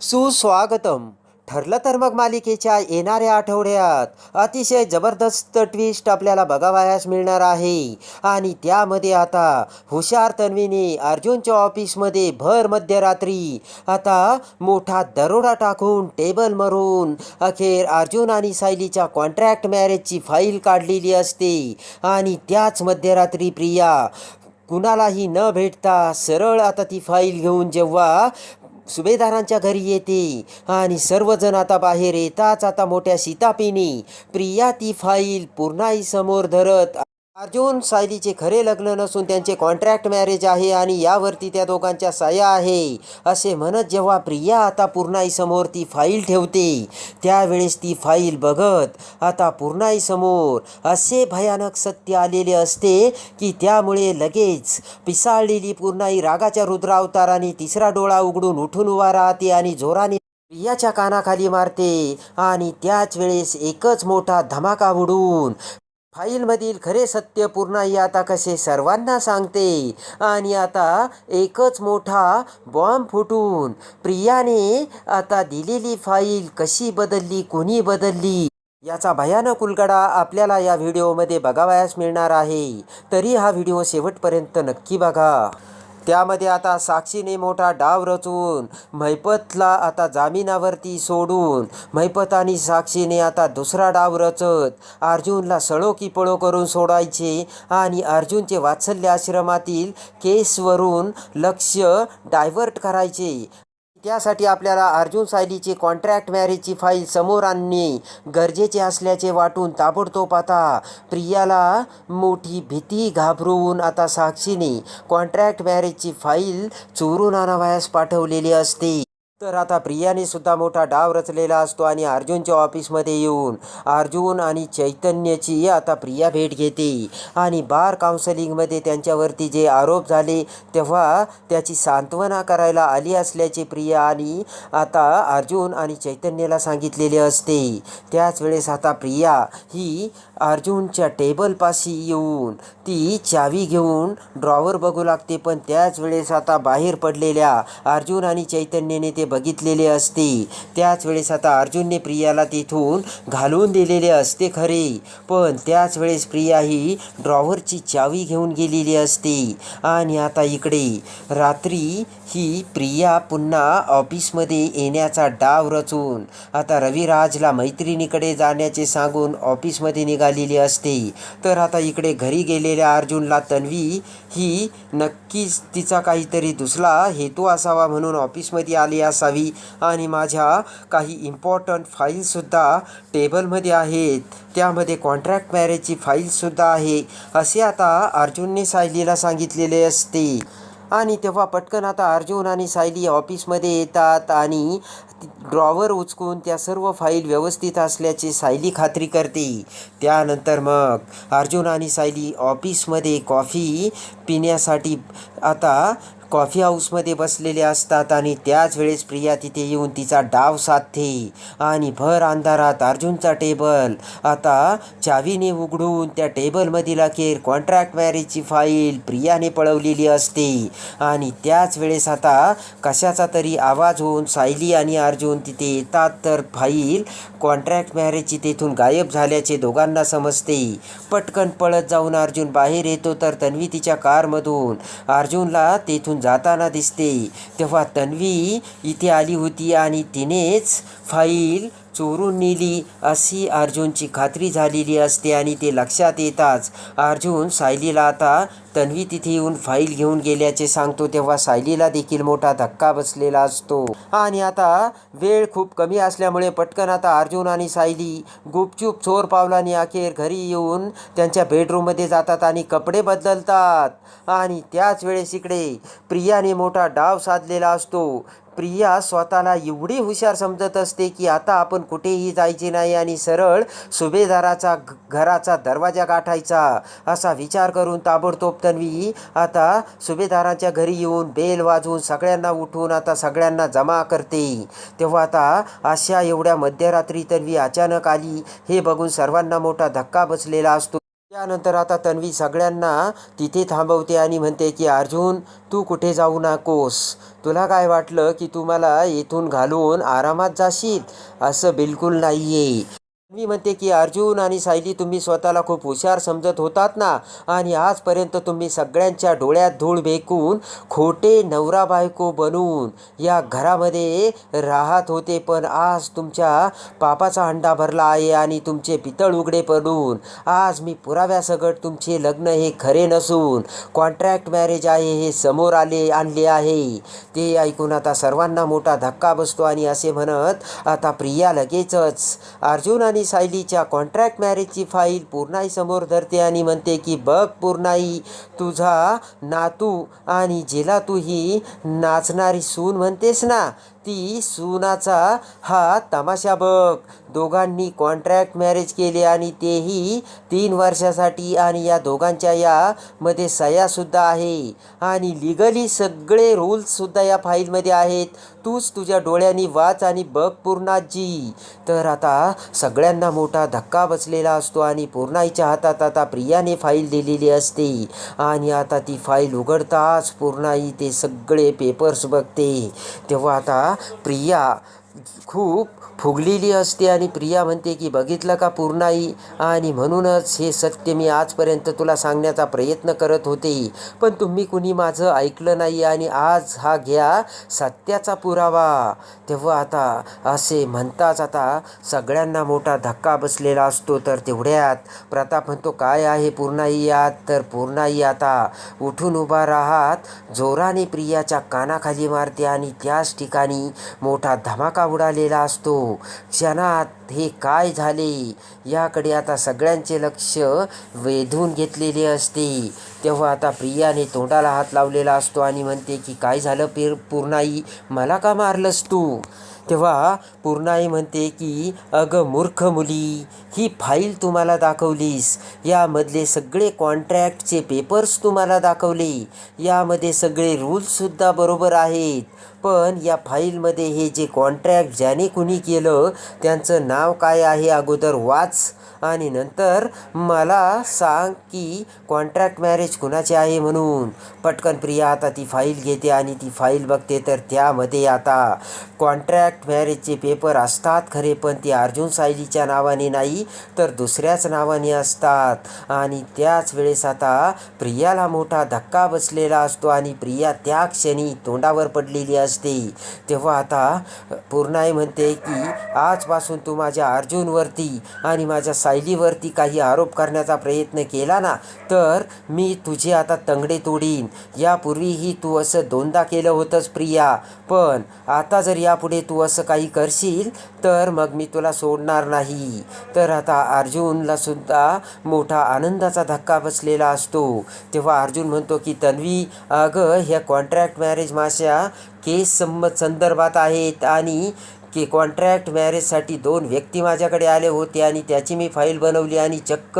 सुस्वागतम. ठरलं तर मग मालिकेच्या येणाऱ्या आठवड्यात अतिशय जबरदस्त ट्विस्ट आपल्याला बघावयास मिळणार आहे. आणि त्यामध्ये आता हुशार तन्वीने अर्जुनच्या ऑफिसमध्ये भर मध्यरात्री आता मोठा दरोडा टाकून टेबल मरून अखेर अर्जुन आणि सायलीच्या कॉन्ट्रॅक्ट मॅरेजची फाईल काढलेली असते. आणि त्याच मध्यरात्री प्रिया कुणालाही न भेटता सरळ आता ती फाईल घेऊन जेव्हा सुभेदारांच्या घरी येते आणि सर्वजण आता बाहेर येताच आता मोठ्या सीतापिनी प्रिया ती फाईल पूर्णाई समोर धरत अर्जुन सायलीचे खरे लग्न नसून त्यांचे कॉन्ट्रॅक्ट मॅरेज आहे आणि यावरती त्या दोघांच्या सह्या आहे. असे म्हणत जेव्हा प्रिया आता पूर्णाई समोर ती फाईल ठेवते त्यावेळेस ती फाईल बघत आता पूर्णाईसमोर असे भयानक सत्य आलेले असते की त्यामुळे लगेच पिसाळलेली पूर्णाई रागाच्या रुद्रावताराने तिसरा डोळा उघडून उठून उभा राहते आणि जोराने प्रियाच्या कानाखाली मारते आणि त्याच वेळेस एकच मोठा धमाका उडून फाईलमधील खरे सत्य पूर्णाई आता कसे सर्वांना सांगते. आणि आता एकच मोठा बॉम्ब फुटून प्रियाने आता दिलेली फाईल कशी बदलली कोणी बदलली? याचा भयानक उलगडा आपल्याला या व्हिडिओमध्ये बघावयास मिळणार आहे. तरी हा व्हिडिओ शेवटपर्यंत नक्की बघा. त्यामध्ये आता साक्षीने मोठा डाव रचून मैपतला आता जामिनावरती सोडून मैपत आणि साक्षीने आता दुसरा डाव रचत अर्जुनला सळो की पळो करून सोडायचे आणि अर्जुनचे वात्सल्य आश्रमातील केसवरून लक्ष डायव्हर्ट करायचे. त्यासाठी आपल्याला अर्जुन सायलीची कॉन्ट्रॅक्ट मॅरेजची फाईल समोर आणणे गरजेचे असल्याचे वाटून ताबडतोब आता प्रियाला मोठी भीती घाबरवून आता साक्षीने कॉन्ट्रॅक्ट मॅरेजची फाईल चोरून आणावयास पाठवलेली असते. तर आता प्रियाने सुद्धा मोठा डाव रचलेला असतो आणि अर्जुनच्या ऑफिसमध्ये येऊन अर्जुन आणि चैतन्यची आता प्रिया भेट घेते. आणि बार काउन्सिलिंगमध्ये त्यांच्यावरती जे आरोप झाले तेव्हा त्याची सांत्वना करायला आली असल्याचे प्रिया आणि आता अर्जुन आणि चैतन्याला सांगितलेले असते. त्याच वेळेस आता प्रिया ही अर्जुनच्या टेबलपाशी येऊन ती चावी घेऊन ड्रॉवर बघू लागते. पण त्याच वेळेस आता बाहेर पडलेल्या अर्जुन आणि चैतन्यने ते बघितलेले असते. त्याच वेळेस आता अर्जुनने प्रियाला तिथून घालून दिलेले असते खरे. पण त्याच वेळेस प्रिया ही ड्रॉवरची चावी घेऊन गेलेली असते. आणि आता इकडे रात्री ही प्रिया पुन्हा ऑफिसमध्ये येण्याचा डाव रचून आता रविराजला मैत्रिणीकडे जाण्याचे सांगून ऑफिसमध्ये निघालेली असते. तर आता इकडे घरी गेलेल्या अर्जुनला तन्वी ही नक्कीच तिचा काहीतरी दुसरा हेतू असावा म्हणून ऑफिसमध्ये आली असावी. आणि माझ्या काही इम्पॉर्टंट फाईलसुद्धा टेबलमध्ये आहेत. त्यामध्ये कॉन्ट्रॅक्ट मॅरेजची फाईलसुद्धा आहे. असे आता अर्जुनने सायलीला सांगितलेले असते. आणि तेव्हा पटकन आता अर्जुन आणि सायली ऑफिसमध्ये येतात आणि ड्रॉवर उचकून त्या सर्व फाईल व्यवस्थित असल्याची सायली खात्री करते. त्यानंतर मग अर्जुन आणि सायली ऑफिसमध्ये कॉफी पिण्यासाठी आता कॉफी हाऊसमध्ये बसलेले असतात आणि त्याच वेळेस प्रिया तिथे येऊन तिचा डाव साधते आणि भर अंधारात अर्जुनचा टेबल. आता चावीने उघडून त्या टेबलमधील अखेर कॉन्ट्रॅक्ट मॅरेजची फाईल प्रियाने पळवलेली असते. आणि त्याच वेळेस आता कशाचा तरी आवाज होऊन सायली आणि अर्जुन तिथे येतात तर फाईल कॉन्ट्रॅक्ट मॅरेजची तेथून गायब झाल्याचे दोघांना समजते. पटकन पळत जाऊन अर्जुन बाहेर येतो तर तन्वी तिच्या कारमधून. अर्जुनला तेथून जाताना दिसते. तेव्हा तन्वी इथे आली होती आणि तिनेच फाईल चोरून नेली. अशी अर्जुनची खात्री झालेली असते आणि ते लक्षात येताच अर्जुन सायलीला आता तन्वी तिथे येऊन फाईल घेऊन गेल्याचे सांगतो तेव्हा सायलीला देखील मोठा धक्का बसलेला असतो. आणि आता वेळ खूप कमी असल्यामुळे पटकन आता अर्जुन आणि सायली गुपचूप चोर पावलाने अखेर घरी येऊन त्यांच्या बेडरूममध्ये जातात आणि कपडे बदलतात. आणि त्याच वेळेस इकडे प्रियाने मोठा डाव साधलेला असतो. प्रिया स्वतःला एवढी हुशार समजत असते की आता आपण कुठेही जायचे नाही आणि सरळ सुभेदाराचा घराचा दरवाजा गाठायचा असा विचार करून ताबडतोब तन्वी आता सुभेदाराच्या घरी येऊन बेल वाजवून सगळ्यांना उठवून आता सगळ्यांना जमा करते. तेव्हा आता अशा एवढ्या मध्यरात्री तन्वी अचानक आली. हे बघून सर्वांना मोठा धक्का बसलेला असतो. त्यानंतर आता तन्वी सगळ्यांना तिथे थांबवते आणि म्हणते की अर्जुन तू कुठे जाऊ नकोस? तुला काय वाटलं की तू मला इथून घालून आरामात जाशील? असं बिलकुल नाही आहे मी म्हणते की अर्जुन आणि सायली तुम्ही स्वतःला खूप हुशार समजत होतात ना. आणि आजपर्यंत तुम्ही सगळ्यांच्या डोळ्यात धूळ भेकून खोटे नवरा बायको बनून या घरामध्ये राहत होते. पण आज तुमच्या पापाचा हंडा भरला आहे आणि तुमचे पितळ उघडे पडून आज मी पुराव्यासकट तुमचे लग्न हे खरे नसून कॉन्ट्रॅक्ट मॅरेज आहे हे समोर आले आणले आहे. ते ऐकून आता सर्वांना मोठा धक्का बसतो आणि असे म्हणत आता प्रिया लगेचच अर्जुन आणि सायलीच्या कॉन्ट्रॅक्ट मॅरेजची फाईल पूर्णाई समोर धरते आणि म्हणते की बघ पूर्णाई तुझा नातू आणि जिला तू ही नाचणारी सून म्हणतेस ना ती सुनाचा हा तमाशा बघ. दोघांनी कॉन्ट्रॅक्ट मॅरेज केले आणि तेही तीन वर्षासाठी आणि या दोघांच्या यामध्ये सह्यासुद्धा आहे. आणि लिगली सगळे रूल्ससुद्धा या फाईलमध्ये आहेत. तूच तुझ्या डोळ्यांनी वाच आणि बघ पूर्णाजी. तर आता सगळ्यांना मोठा धक्का बसलेला असतो आणि पूर्णाईच्या हातात आता प्रियाने फाईल दिलेली असते. आणि आता ती फाईल उघडताच पूर्णाई ते सगळे पेपर्स बघते. तेव्हा आता प्रिया खूप फुगलेली असते आणि प्रिया म्हणते की बघितलं का पूर्णाई? आणि म्हणूनच हे सत्य मी आजपर्यंत तुला सांगण्याचा प्रयत्न करत होते. पण तुम्ही कुणी माझं ऐकलं नाही आणि आज हा घ्या सत्याचा पुरावा. तेव्हा आता असे म्हणताच आता सगळ्यांना मोठा धक्का बसलेला असतो. तर तेवढ्यात प्रताप म्हणतो काय आहे पूर्णाई यात? तर पूर्णाई आता उठून उभा राहात जोराने प्रियाच्या कानाखाली मारते आणि त्याच ठिकाणी मोठा धमाका उडालेला असतो. क्षणात हे काय झाले? याकडे आता सगळ्यांचे लक्ष वेधून घेतलेले असते. तेव्हा आता प्रियाने तोंडाला हात लावलेला असतो आणि म्हणते की काय झालं पेर पूर्णाई? मला का मारलंस तू? तेव्हा पूर्णाई म्हणते की अगं मूर्ख मुली ही फाईल तुम्हाला दाखवलीस. यामधले सगळे कॉन्ट्रॅक्टचे पेपर्स तुम्हाला दाखवले. यामध्ये सगळे रूल्ससुद्धा बरोबर आहेत. पण या फाईलमध्ये हे जे कॉन्ट्रॅक्ट ज्याने कुणी केलं त्यांचं नाव काय आहे अगोदर वाच. आणि नंतर मला सांग की कॉन्ट्रॅक्ट मॅरेज कुणाचे आहे म्हणून. पटकन प्रिया आता ती फाईल घेते आणि ती फाईल बघते तर त्यामध्ये आता कॉन्ट्रॅक्ट मॅरेजचे पेपर असतात खरे पण ते अर्जुन सायलीच्या नावाने नाही तर दुसऱ्याच नावाने असतात. आणि त्याच वेळेस आता प्रियाला मोठा धक्का बसलेला असतो आणि प्रिया त्या क्षणी तोंडावर पडलेली असते. तेव्हा आता पूर्णाई म्हणते की आजपासून तू माझ्या अर्जुनवरती आणि माझ्या सायलीवरती काही आरोप करण्याचा प्रयत्न केला ना तर मी तुझे आता तंगडे तोडीन. यापूर्वीही तू असं दोनदा केलं होतंस प्रिया पण आता जर यापुढे तू असं काही करशील तर मग मी तुला सोडणार नाही. तर आता अर्जुनला सुद्धा मोठा आनंदाचा धक्का बसलेला असतो. तेव्हा अर्जुन म्हणतो की तन्वी अगं ह्या कॉन्ट्रॅक्ट मॅरेज माझ्या केस संमत संदर्भात आहेत आणि की कॉन्ट्रॅक्ट मॅरेजसाठी दोन व्यक्ती माझ्याकडे आले होते आणि त्याची मी फाईल बनवली आणि चक्क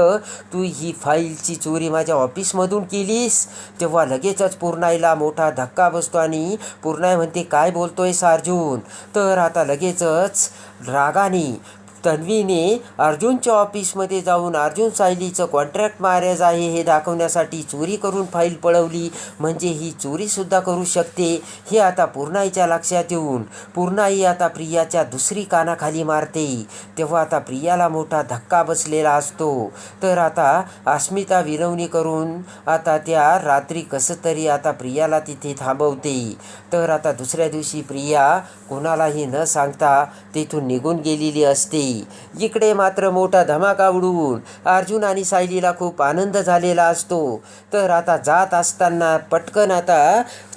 तू ही फाईलची चोरी माझ्या ऑफिसमधून केलीस? तेव्हा लगेचच पूर्णाईला मोठा धक्का बसतो आणि पूर्णाई म्हणते काय बोलतोय सार्जून? तर आता लगेचच रागाने तन्वीने अर्जुनच्या ऑफिसमध्ये जाऊन अर्जुन सायलीचं कॉन्ट्रॅक्ट मॅरेज आहे हे दाखवण्यासाठी चोरी करून फाईल पळवली. म्हणजे ही चोरीसुद्धा करू शकते हे आता पूर्णाईच्या लक्षात येऊन. पूर्णाई आता प्रियाच्या दुसरी कानाखाली मारते. तेव्हा आता प्रियाला मोठा धक्का बसलेला असतो. तर आता अस्मिता विनवणी करून आता त्या रात्री कसं तरी आता प्रियाला तिथे थांबवते. तर आता दुसऱ्या दिवशी प्रिया कोणालाही न सांगता तिथून निघून गेलेली असते. इकडे मात्र मोठा धमाका उडवून अर्जुन आणि सायलीला खूप आनंद झालेला असतो. तर आता जात असताना पटकन आता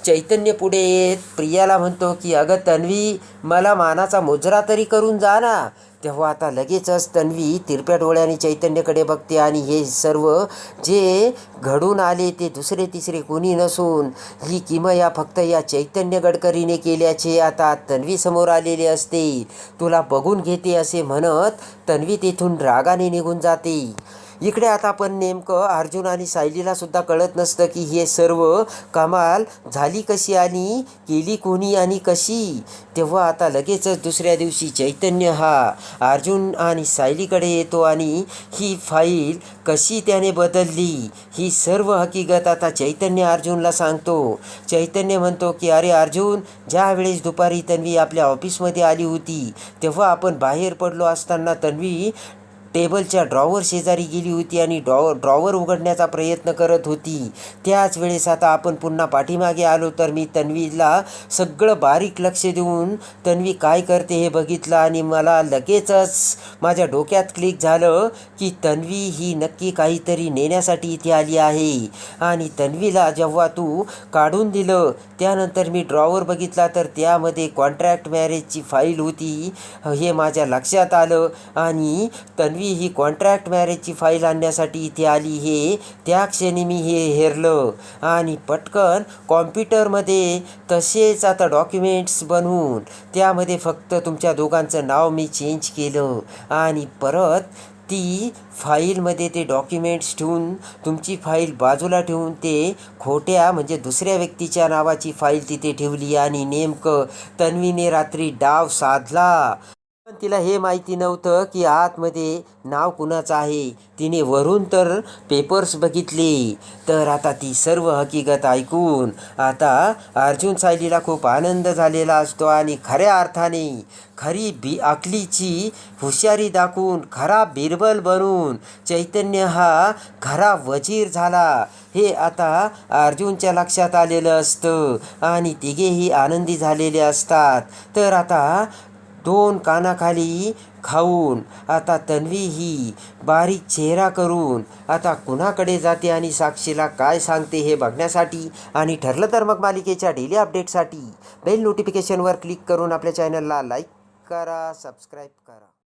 चैतन्य पुढे येत प्रियाला म्हणतो की अगं तन्वी मला मानाचा मुजरा तरी करून जा ना. तेव्हा आता लगेचच तन्वी तिरप्या डोळ्याने चैतन्यकडे बघते आणि हे सर्व जे घडून आले ते दुसरे तिसरे कोणी नसून ही किमया फक्त या चैतन्य गडकरीने केल्याचे आता तन्वी समोर आलेले असते. तुला बघून घेते असे म्हणत तन्वी तेथून रागाने निघून जाते. इकडे आता आपण नेमकं अर्जुन आणि सायलीला सुद्धा कळत नसतं की हे सर्व कमाल झाली कशी आणि केली कोणी आणि कशी? तेव्हा आता लगेचच दुसऱ्या दिवशी चैतन्य हा अर्जुन आणि सायलीकडे येतो आणि ही फाईल कशी त्याने बदलली? ही सर्व हकीकत आता चैतन्य अर्जुनला सांगतो. चैतन्य म्हणतो की अरे अर्जुन ज्यावेळेस दुपारी तन्वी आपल्या ऑफिसमध्ये आली होती तेव्हा आपण बाहेर पडलो असताना तन्वी टेबलच्या ड्रॉवर शेजारी गेली होती आणि ड्रॉवर ड्रॉवर उघडण्याचा प्रयत्न करत होती. त्याच वेळेस आता आपण पुन्हा पाठीमागे आलो तर मी तन्वीला सगळं बारीक लक्ष देऊन तन्वी काय करते हे बघितलं आणि मला लगेचच माझ्या डोक्यात क्लिक झालं की तन्वी ही नक्की काहीतरी नेण्यासाठी इथे आली आहे. आणि तन्वीला जेव्हा तू काढून दिलं त्यानंतर मी ड्रॉवर बघितला तर त्यामध्ये कॉन्ट्रॅक्ट मॅरेजची फाईल होती. हे माझ्या लक्षात आलं आणि तन्वी ही कॉन्ट्रॅक्ट मॅरेजची फाईल आणण्यासाठी इथे आली हे त्या क्षणी मी हे हेरलं. आणि पटकन कॉम्प्युटरमध्ये तसेच आता डॉक्युमेंट्स बनवून त्यामध्ये फक्त तुमच्या दोघांचं नाव मी चेंज केलं. आणि परत ती फाईलमध्ये ते डॉक्युमेंट्स ठेवून तुमची फाईल बाजूला ठेवून ते खोट्या म्हणजे दुसऱ्या व्यक्तीच्या नावाची फाईल तिथे ठेवली आणि नेमकं तन्वीने रात्री डाव साधला. पण तिला हे माहिती नव्हतं की आतमध्ये नाव कुणाचं आहे. तिने वरून तर पेपर्स बघितले. तर आता ती सर्व हकीकत ऐकून आता अर्जुन सायलीला खूप आनंद झालेला असतो आणि खऱ्या अर्थाने खरी बी अकलीची हुशारी दाखवून खरा बिरबल बनून चैतन्य हा खरा वजीर झाला. हे आता अर्जुनच्या लक्षात आलेलं असतं आणि तिघेही आनंदी झालेले असतात. तर आता दोन कानाखाली खाऊन आता तन्वी ही बारीक चेहरा करून आता कुणाकडे जाते आणि साक्षीला काय सांगते हे बघण्यासाठी आणि ठरलं तर मग मालिकेच्या डेली अपडेटसाठी बेल नोटिफिकेशनवर क्लिक करून आपल्या चॅनलला लाईक करा सबस्क्राईब करा.